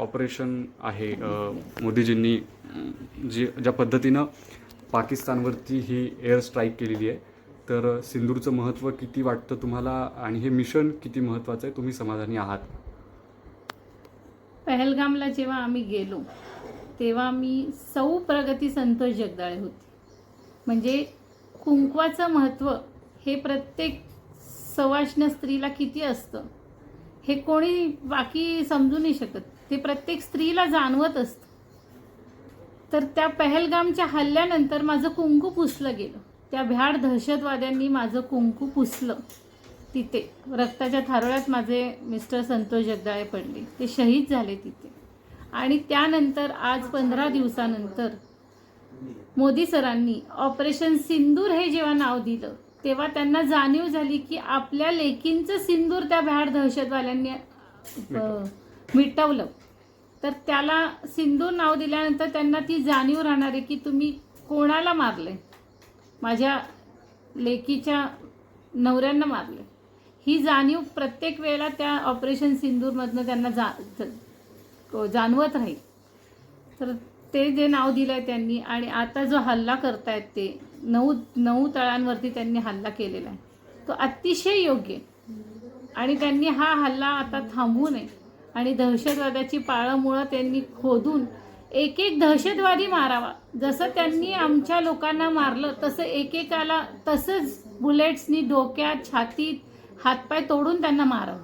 Operation आहे मोदीजींनी जी ज्या पद्धतीनं पाकिस्तानवरती ही एअर स्ट्राईक केलेली आहे तर सिंदूरचं महत्त्व किती वाटतं तुम्हाला? आणि हे मिशन किती महत्त्वाचं आहे? तुम्ही समाधानी आहात? पहलगामला जेव्हा आम्ही गेलो तेव्हा मी सौ प्रगती संतोष जगदाळे होते. म्हणजे कुंकवाचं महत्त्व हे प्रत्येक सवाष्ण स्त्रीला किती असतं? हे कोणी बाकी समजू नाही शकत. ते प्रत्येक स्त्रीला जाणवत असतं. तर त्या पहलगामच्या हल्ल्यानंतर माझं कुंकू पुसलं गेलं. त्या भ्याड दहशतवाद्यांनी माझं कुंकू पुसलं. तिथे रक्ताच्या थारोळ्यात माझे मिस्टर संतोष जगदाळे पडले. ते शहीद झाले तिथे. आणि त्यानंतर आज पंधरा दिवसानंतर मोदी सरांनी ऑपरेशन सिंदूर हे जेव्हा नाव दिलं तेव्हा त्यांना जाणीव झाली की आपल्या लेकींचं सिंदूर त्या भ्याड दहशतवाल्यांनी मिटवलं. तर त्याला सिंदूर नाव दिल्यानंतर त्यांना ती जाणीव राहणार आहे की तुम्ही कोणाला मारले माझ्या लेकीच्या नवऱ्यांना मारले ही जाणीव प्रत्येक वेळेला त्या ऑपरेशन सिंदूरमधनं त्यांना ज- जाणवत राहील. तर ते जे नाव दिलं आहे त्यांनी आणि आता जो हल्ला करतायत ते नऊ नऊ तळांवरती त्यांनी हल्ला केलेला आहे. तो अतिशय योग्य आहे. आणि त्यांनी हा हल्ला आता थांबवू नये. आणि दहशतवादाची पाळंमुळं त्यांनी खोदून एक एक दहशतवादी मारावा. जसं त्यांनी आमच्या लोकांना मारलं तसं एकेकाला तसंच बुलेट्सनी डोक्यात छातीत हातपाय तोडून त्यांना मारावं.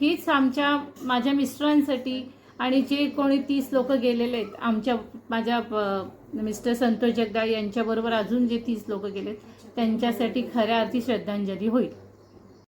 हीच आमच्या माझ्या मिस्टरांसाठी आणि जे कोणी तीस लोक गेलेले आहेत आमच्या माझ्या प- मिस्टर संतोष जगदाळ यांच्याबरोबर अजून जे तीस लोक गेलेत त्यांच्यासाठी खऱ्या अर्थी श्रद्धांजली होईल.